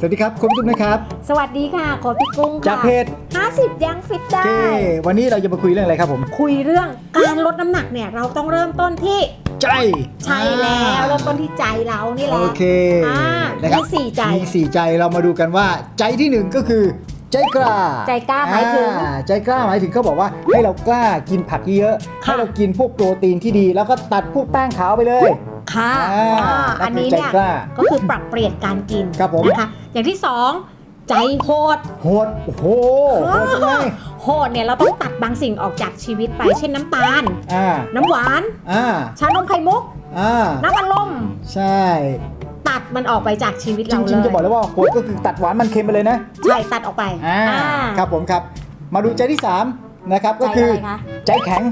สวัสดีครับคุณผู้ชมนะครับ สวัสดีค่ะโคพี่กุ้งค่ะจากเพจ50 ยังฟิตโอได้เควันนี้เราจะมาคุยเรื่องอะไรครับผม คุยเรื่องการลดน้ำหนักเนี่ยเราต้องเริ่มต้นที่ใจใช่แล้วเริ่มต้นที่ใจเรานี่แหละโอเคอ่านะครับมีสี่ใจมีสี่ใจเรามาดูกันว่า ใจที่หนึ่งก็คือใจกล้า ใจกล้าหมายถึงอ่ใจกล้าหมายถึงเขาบอกว่าให้เรากล้ากินผักเยอะๆค่ะให้เรากินพวกโปรตีนที่ดี แล้วก็ตัดพวกแป้งขาวไปเลย ค่ะอ่าอ่านั่อันนคือนี้ใจเนี่ยกล้าก็คือปรับเปลี่ยนการกินครับผม นะคะ อย่างที่สองใจโหด โหดโอ้โหโหดยังไงโหดเนี่ยเราต้องตัดบางสิ่งออกจากชีวิตไป เช่นน้ำตาล อ่าน้ำหวาน อ่าชานมไข่มุก อ่าน้ำอัดลมใช่ตัดมันออกไปจากชีวิตจเราเลริงยๆจะบอกเลยว่าโหดก็คือตัดหวานมันเค็มไปเลยนะใช่ตัดออกไปอ่าอ่าครับผมครับ มาดูใจที่3นะครับใจก็คืออะไรคะ ใจแข็ง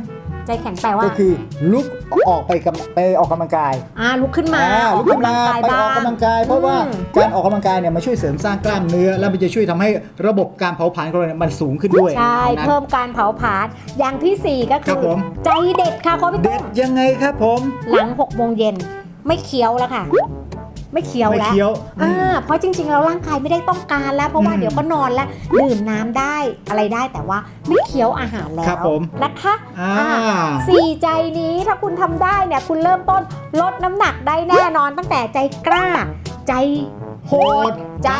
ใจแข็งแปลว่าก็คือลุกออกไปกำไปออกกำลังกายอ่าลุกขึ้นมาอ่าอลุอกกขึ้นกำลัมางกายไปบ้าออกงกำลังกาย เพราะว่าอืมการออกกำลังกายเนี่ยมันช่วยเสริมสร้างกล้ามเนื้อ แล้วมันจะช่วยทำให้ระบบการเผาผลาญของเราเนี่ยมันสูงขึ้นด้วยใช่นะเพิ่มการเผาผลาญอย่างที่ 4 ก็คคืรับอผมใจเด็ดค่ะคุณพี่เด็ตุ้ดมยังไงครับผม หลัง6โมงเย็นไม่เคี้ยวแล้วค่ะ ไม่เคี้ยวไม่แล้วเคี้ยวอ่าเพราะจริง ๆ เราร่างกายไม่ได้ต้องการแล้ว เพราะว่าอืมเดี๋ยวก็นอนแล้วดื่มน้ำได้อะไรได้แต่ว่าไม่เคี้ยวอาหารแล้วครับผมนะคะอ่า อ่าสี่ใจนี้ถ้าคุณทำได้เนี่ยคุณเริ่มต้นลดน้ำหนักได้แน่นอนตั้งแต่ใจกล้า ใจโหด ใจ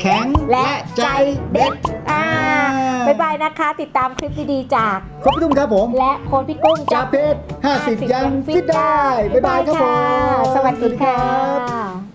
แข็งและใจเด็ดอ่าบ๊าบ๊ายบายนะคะ ติดตามคลิปดีๆจากขอบคุณครับผมและโค้ชพี่กุ้งจากเพจ50 ยังฟิตได้ บ๊ายบายครับผมสวัสดีค่ะ